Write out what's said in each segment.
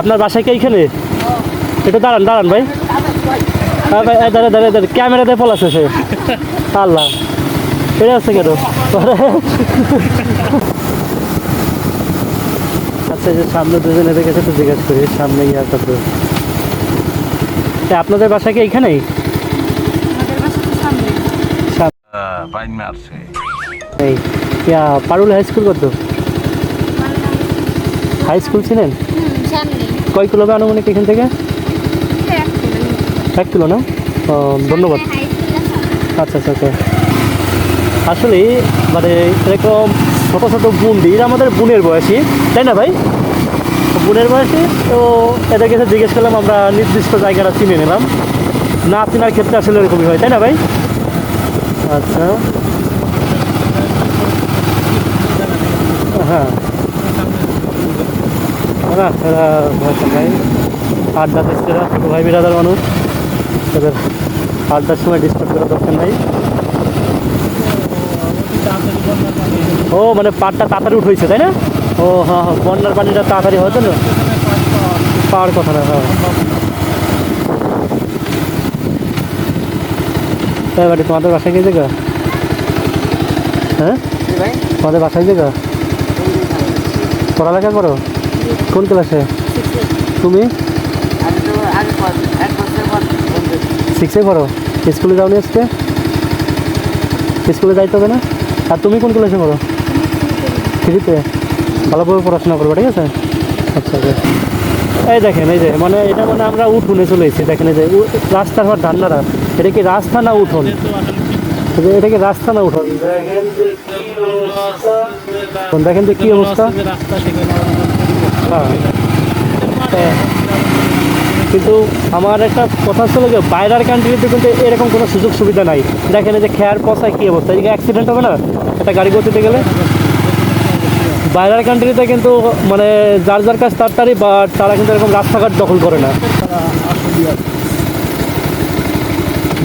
আপনার বাসায় কি এইখানে একটু দাঁড়ান দাঁড়ান ভাই। হ্যাঁ ভাই দাঁড়া দাঁড়া দাঁড়া ক্যামেরাতে পলাছে সে আল্লাহ। এটা হচ্ছে কেন? আচ্ছা যে সামনে দুজন কাছে তো জিজ্ঞেস করি, সামনে ইয়ার কত? আপনাদের বাসা কি এইখানেই এই পারুল হাই স্কুল কত? হাই স্কুল ছিলেন কয় কিলো আনুমানিক এখান থেকে? এক কিলো না? ধন্যবাদ। আচ্ছা আচ্ছা আচ্ছা। আসলে মানে এরকম ছোটো ছোটো বুন্দি এরা আমাদের বোনের বয়সী তাই না ভাই? বোনের বয়সী তো এদের কাছে জিজ্ঞেস করলাম আমরা নির্দিষ্ট জায়গাটা চিনে নিলাম। না চিনার ক্ষেত্রে আসলে এরকমই হয় তাই না ভাই? আচ্ছা হ্যাঁ না এরা নাই আড্ডা দিচ্ছে এরা ছোটো ভাই বিরাদার মানুষ। এদের আড্ডার সময় ডিস্টার্ব করার দরকার নাই। ও মানে পাটটা তাড়াতাড়ি উঠেছে তাই না? ও হ্যাঁ হ্যাঁ বন্যার পানিটা তাড়াতাড়ি হয়তো না? পাওয়ার কথা না হ্যাঁ। তাই বাড়ি তোমাদের বাসায় গিয়ে জায়গা? হ্যাঁ? তোমাদের বাসায় জায়গা? পড়ালেখা করো? কোন ক্লাসে? তুমি? সিক্সে পড়ো। স্কুলে যাওনি আজকে? স্কুলে যাইতে হবে না? আর তুমি কোন ক্লাসে পড়ো? থ্রিতে ভালোভাবে পড়াশোনা করবে ঠিক আছে? আচ্ছা আচ্ছা। এই দেখেন এই যে মানে এটা মানে আমরা উঠোনে চলে এসেছি। দেখেন এই যে রাস্তার ঘর ধান্নারা এটা কি রাস্তা না উঠোন? এটা কি রাস্তা না উঠোন? দেখেন যে কি অবস্থা। হ্যাঁ। কিন্তু আমার একটা কথা ছিল যে বাইরের কান্ট্রিতে কিন্তু এরকম কোনো সুযোগ সুবিধা নাই। দেখেন যে খেয়ার পচায় কী অবস্থা? এদিকে অ্যাক্সিডেন্ট হবে না? একটা গাড়ি গতিতে গেলে? বাইরের কান্ট্রিতে কিন্তু মানে যার যার কাছে তাড়াতাড়ি বা তারা কিন্তু এরকম রাস্তাঘাট দখল করে না।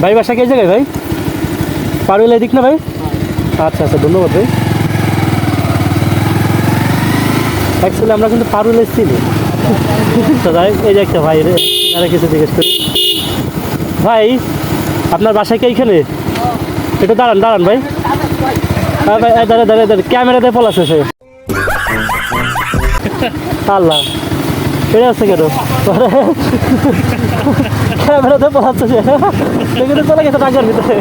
ভাই, বাসা কে জায়গায় ভাই? পারুল এদিক না ভাই? আচ্ছা আচ্ছা ধন্যবাদ ভাই। অ্যাকচুয়ালি আমরা কিন্তু পারুল তো এই যে একটা ভাই আর কিছু জিজ্ঞেস করি। ভাই, আপনার বাসায় কি এইখানে? একটু দাঁড়ান দাঁড়ান ভাই। হ্যাঁ ভাই দাঁড়া দাঁড়া দাঁড়া ক্যামেরাতে পলাছে সে। আল্লাহ। এটা হচ্ছে কেন? ক্যামেরাতে পলাচ্ছে সে। চলে গেছে টাকার ভিতরে।